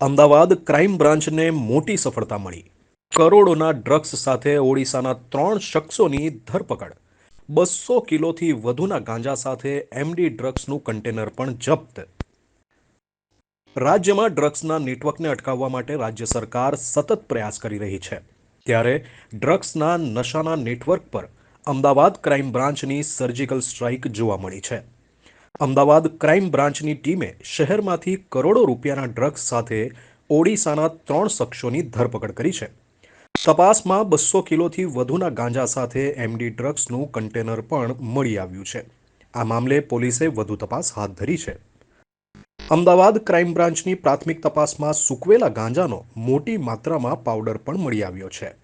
Ahmedabad crime બ્રાન્ચને મોટી સફળતા મળી. કરોડોના ડ્રગ્સ સાથે ઓડિશાના ત્રણ શખ્સોની ધરપકડ. બસો કિલોથી વધુના ગાંજા સાથે એમડી ડ્રગ્સનું કન્ટેનર પણ જપ્ત. રાજ્યમાં ડ્રગ્સના નેટવર્કને અટકાવવા માટે રાજ્ય સરકાર સતત પ્રયાસ કરી રહી છે. ત્યારે ડ્રગ્સના નશાના નેટવર્ક પર અમદાવાદ ક્રાઇમ બ્રાન્ચની સર્જિકલ સ્ટ્રાઇક જોવા મળી છે. અમદાવાદ ક્રાઇમ બ્રાન્ચની ટીમે શહેરમાંથી કરોડો રૂપિયાના ડ્રગ્સ સાથે ઓડિશાના ત્રણ શખ્સોની ધરપકડ કરી છે. તપાસમાં બસો કિલોથી વધુના ગાંજા સાથે એમડી ડ્રગ્સનું કન્ટેનર પણ મળી આવ્યું છે. આ મામલે પોલીસે વધુ તપાસ હાથ ધરી છે. અમદાવાદ ક્રાઇમ બ્રાન્ચની પ્રાથમિક તપાસમાં સૂકવેલા ગાંજાનો મોટી માત્રામાં પાવડર પણ મળી આવ્યો છે.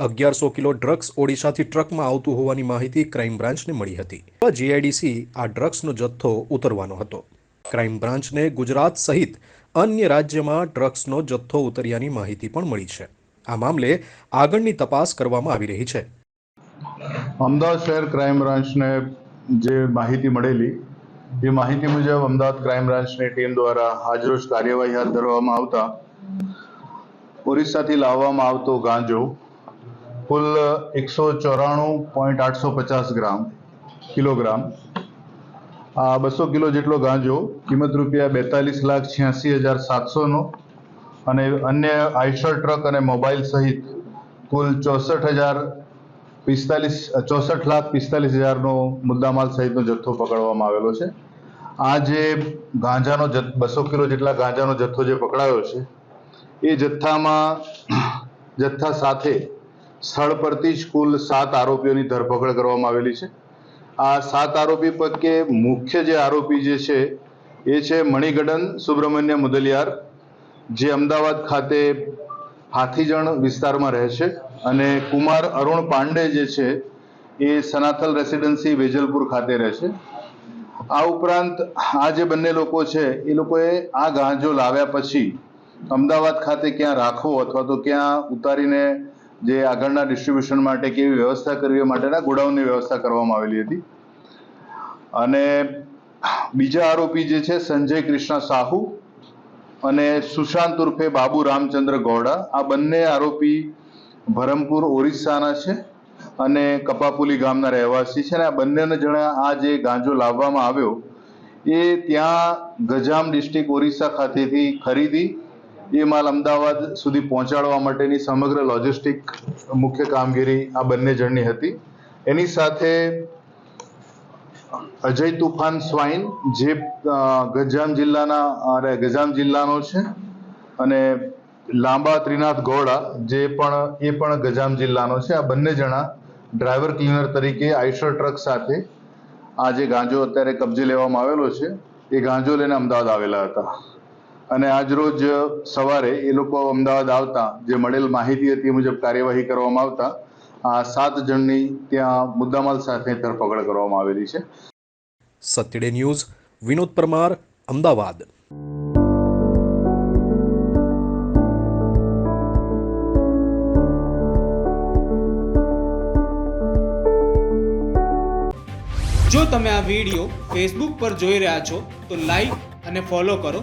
અગિયારસો કિલો ડ્રગ્સ ઓડિશાથી ટ્રકમાં આવતું હોવાની માહિતી ક્રાઇમ બ્રાન્ચને મળી હતી. જીઆઈડીસી આ ડ્રગ્સનો જથ્થો ઉતરવાનો હતો. ક્રાઇમ બ્રાન્ચને ગુજરાત સહિત અન્ય રાજ્યમાં ડ્રગ્સનો જથ્થો ઉતર્યાની માહિતી પણ મળી છે. આ મામલે આગળની તપાસ કરવામાં આવી રહી છે. અમદાવાદ શહેર ક્રાઇમ બ્રાન્ચને જે માહિતી મળેલી, એ માહિતી મુજબ અમદાવાદ ક્રાઇમ બ્રાન્ચની ટીમ દ્વારા આજરોજ કાર્યવાહી હાથ ધરવામાં આવતા ઓરિસ્સાથી લાવવામાં આવતો ગાંજો કુલ એકસો ચોરાણું પોઈન્ટ આઠસો પચાસ ગ્રામ, કિલોગ્રામ. બસો કિલો જેટલો ગાંજો, કિંમત રૂપિયા બેતાલીસ લાખ છ્યાસી હજાર સાતસોનો. અને અન્ય આઈશર ટ્રક અને મોબાઈલ સહિત કુલ ચોસઠ હજાર પિસ્તાલીસ, ચોસઠ લાખ પિસ્તાલીસ હજારનો મુદ્દામાલ સહિતનો જથ્થો પકડવામાં આવેલો છે. આ જે ગાંજાનો બસો કિલો જેટલા ગાંજાનો જથ્થો જે પકડાયો છે, એ જથ્થામાં, જથ્થા સાથે સ્થળ પરથી જ કુલ સાત આરોપીઓની ધરપકડ કરવામાં આવેલી છે. આ સાત આરોપી પૈકી મુખ્ય જે આરોપી જે છે, એ છે મણિગડન સુબ્રમણ્ય મુદલિયાર, જે અમદાવાદ ખાતે હાથીજણ વિસ્તારમાં રહે છે અને કુમાર અરુણ પાંડે જે છે, એ સનાથલ રેસિડેન્સી વેજલપુર ખાતે રહે છે. આ ઉપરાંત આ જે બંને લોકો છે, એ લોકોએ આ ગાંજો લાવ્યા પછી અમદાવાદ ખાતે ક્યાં રાખવો અથવા તો ક્યાં ઉતારીને જે આગળના ડિસ્ટ્રીબ્યુશન માટે કેવી વ્યવસ્થા કરવી માટેના ગોડાઉનની વ્યવસ્થા કરવામાં આવેલી હતી. અને બીજા આરોપી જે છે સંજય કૃષ્ણ સાહુ અને સુશાંત ઉર્ફે બાબુ રામચંદ્ર ગૌડા, આ બંને આરોપી ભરમપુર ઓરિસ્સાના છે અને કપાપુલી ગામના રહેવાસી છે અને આ બંનેને જણા આ જે ગાંજો લાવવામાં આવ્યો એ ત્યાં ગજામ ડિસ્ટ્રિક્ટ ઓરિસ્સા ખાતેથી ખરીદી એ માલ અમદાવાદ સુધી પહોંચાડવા માટેની સમગ્ર લોજિસ્ટિક મુખ્ય કામગીરી આ બંને જણની હતી. એની સાથે અજય તુફાન સ્વાઈન, જે ગજામ જિલ્લાના, અરે, ગજામ જિલ્લાનો છે અને લાંબા ત્રિનાથ ગોળા જે પણ, એ પણ ગજામ જિલ્લાનો છે. આ બંને જણા ડ્રાઈવર ક્લીનર તરીકે આઈશર ટ્રક સાથે આ જે ગાંજો અત્યારે કબજે લેવામાં આવેલો છે, એ ગાંજો લઈને અમદાવાદ આવેલા હતા. અને આજરોજ સવારે એ લોકો અમદાવાદ આવતા જે મળેલ માહિતી હતી મુજબ કાર્યવાહી કરવામાં આવતા આ સાત જણની ત્યાં મુદ્દામાલ સાથે ધરપકડ કરવામાં આવેલી છે. સત્યડે ન્યૂઝ વિનોદ પરમાર અમદાવાદ. જો તમે આ વીડિયો ફેસબુક પર જોઈ રહ્યા છો તો લાઈક અને ફોલો કરો.